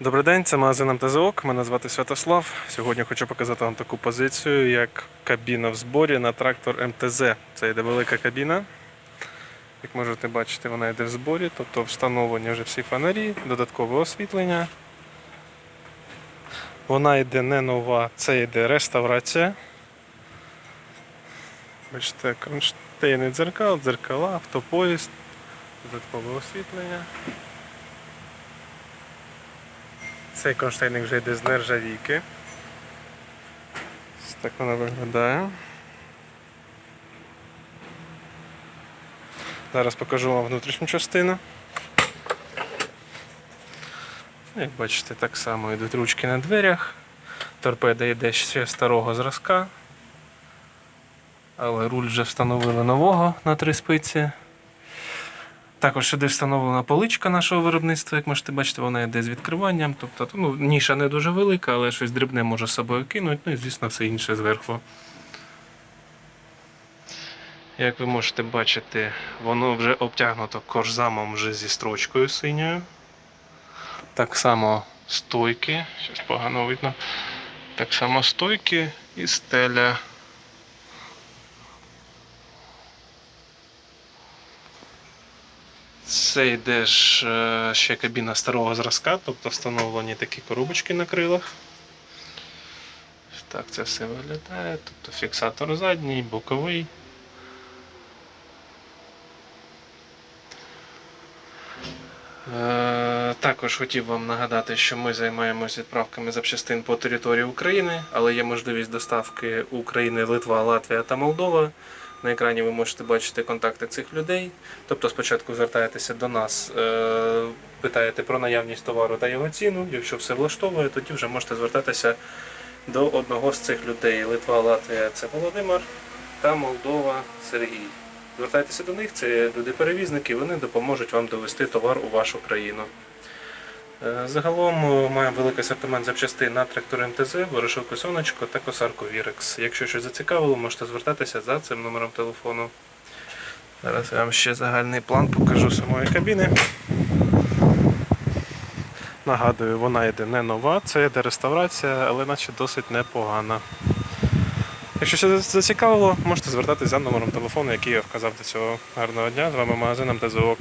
Добрий день, це магазин МТЗОК. Мене звати Святослав. Сьогодні хочу показати вам таку позицію, як кабіна в зборі на трактор МТЗ. Це йде велика кабіна. Як можете бачити, вона йде в зборі, тобто встановлені вже всі фонарі, додаткове освітлення. Вона йде не нова, це йде реставрація. Бачите, кронштейни дзеркал, дзеркала, автопоїзд, додаткове освітлення. Цей кронштейник вже йде з нержавійки. Ось Так вона виглядає. Зараз покажу вам внутрішню частину. Як бачите, так само йдуть ручки на дверях. Торпеда йде ще старого зразка. Але руль вже встановили нового на три спиці. Також сюди встановлена поличка нашого виробництва, як можете бачити, вона йде з відкриванням. Тобто ну, ніша не дуже велика, але щось дрібне може з собою кинути, ну і звісно все інше зверху. Як ви можете бачити, воно вже обтягнуто корзамом вже зі строчкою синьою. Так само стойки, щось погано видно. Так само стойки і стеля. Це йде ж е, ще кабіна старого зразка, тобто встановлені такі коробочки на крилах. Так це все виглядає. Тобто фіксатор задній, боковий. Е, Також хотів вам нагадати, що ми займаємося відправками запчастин по території України, але є можливість доставки України, Литва, Латвія та Молдова. На екрані ви можете бачити контакти цих людей. Тобто спочатку звертаєтеся до нас, е, питаєте про наявність товару та його ціну. Якщо все влаштовує, тоді вже можете звертатися до одного з цих людей. Литва, Латвія це Володимир та Молдова Сергій. Звертайтеся до них, це люди-перевізники, вони допоможуть вам довести товар у вашу країну. Е, Загалом е, маємо великий асортимент запчастин на трактор МТЗ, ворошилку сонечко та косарку Вірекс. Якщо щось зацікавило, можете звертатися за цим номером телефону. Зараз я вам ще загальний план покажу самої кабіни. Нагадую, вона йде не нова, це йде реставрація, але наче досить непогана. Якщо щось зацікавило, можете звертатися за номером телефону, який я вказав до цього гарного дня. З вами магазин МТЗОК.